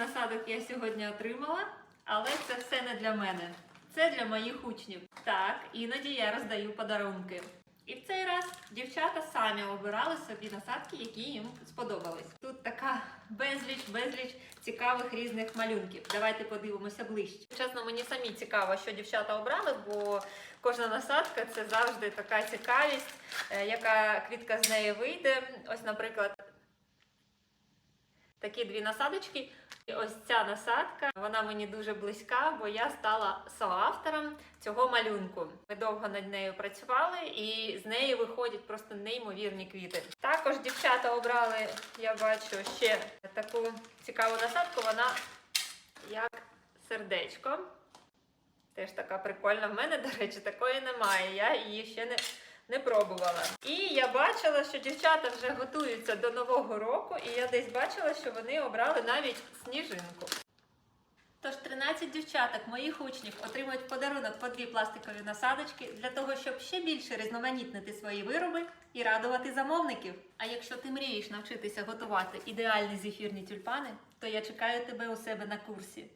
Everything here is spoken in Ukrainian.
насадок я сьогодні отримала, але це все не для мене. Це для моїх учнів. Так, іноді я роздаю подарунки. І в цей раз дівчата самі обирали собі насадки, які їм сподобались. Тут така безліч, безліч цікавих різних малюнків. Давайте подивимося ближче. Чесно, мені самі цікаво, що дівчата обрали, бо кожна насадка це завжди така цікавість, е, яка квітка з неї вийде. Ось, наприклад, такі дві насадочки. І ось ця насадка, вона мені дуже близька, бо я стала соавтором цього малюнку. Ми довго над нею працювали, і з неї виходять просто неймовірні квіти. Також дівчата обрали, я бачу, ще таку цікаву насадку. Вона як сердечко. Теж така прикольна. В мене, до речі, такої немає. Я її ще не, не пробувала. І я бачила, що дівчата вже готуються до нового року, і я десь бачила, що вони обрали навіть сніжинку. Тож 13 дівчаток моїх учнів отримують подарунок по дві пластикові насадочки для того, щоб ще більше різноманітнити свої вироби і радувати замовників. А якщо ти мрієш навчитися готувати ідеальні зефірні тюльпани, то я чекаю тебе у себе на курсі.